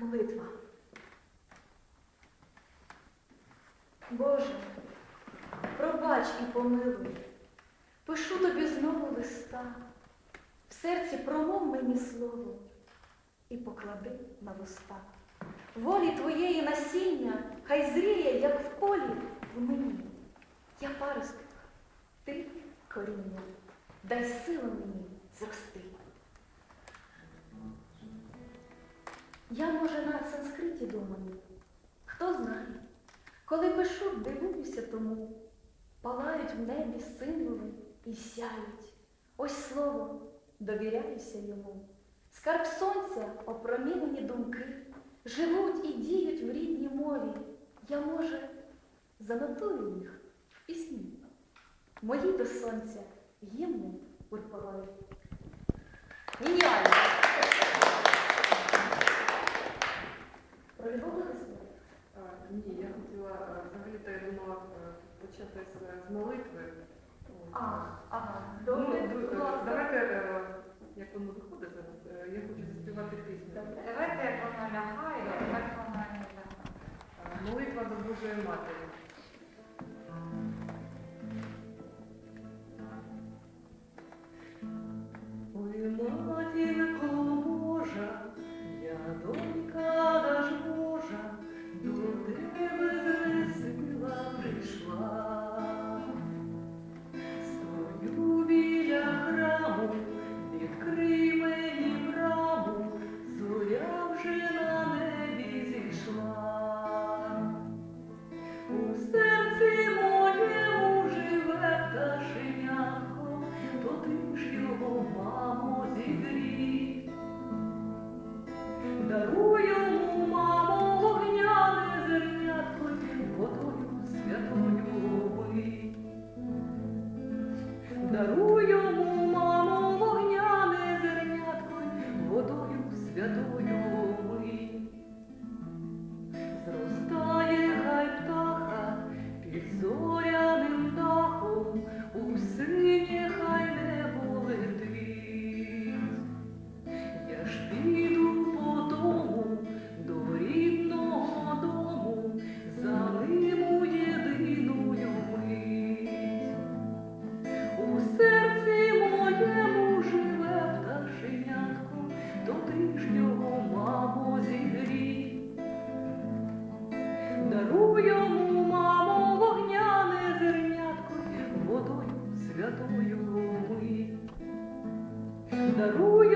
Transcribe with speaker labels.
Speaker 1: Молитва. Боже, пробач і помилуй, пишу тобі знову листа, в серці промов мені слово і поклади на вуста. Волі твоєї насіння хай зріє, як в полі в мені. Я паросток, ти коріння, дай силу мені зрости. Я, може, на санскриті думаю, хто знає, коли пишу, дивуюся тому, палають в небі символи і сяють. Ось слово, довіряюся йому. Скарб сонця, опромінені думки, живуть і діють в рідній мові. Я, може, занотую їх в пісні. Мої до сонця гімни пурпурові. Геніально!
Speaker 2: Думала е, почати з, молитви.
Speaker 1: А, ага,
Speaker 2: Ну,
Speaker 1: добре, ласка.
Speaker 2: давайте, е, як воно виходить зараз, е, я хочу заспівати пісню.
Speaker 3: Давайте як воно лягає, так воно не лягає.
Speaker 2: Молитва до Божої Матері. дарую the rule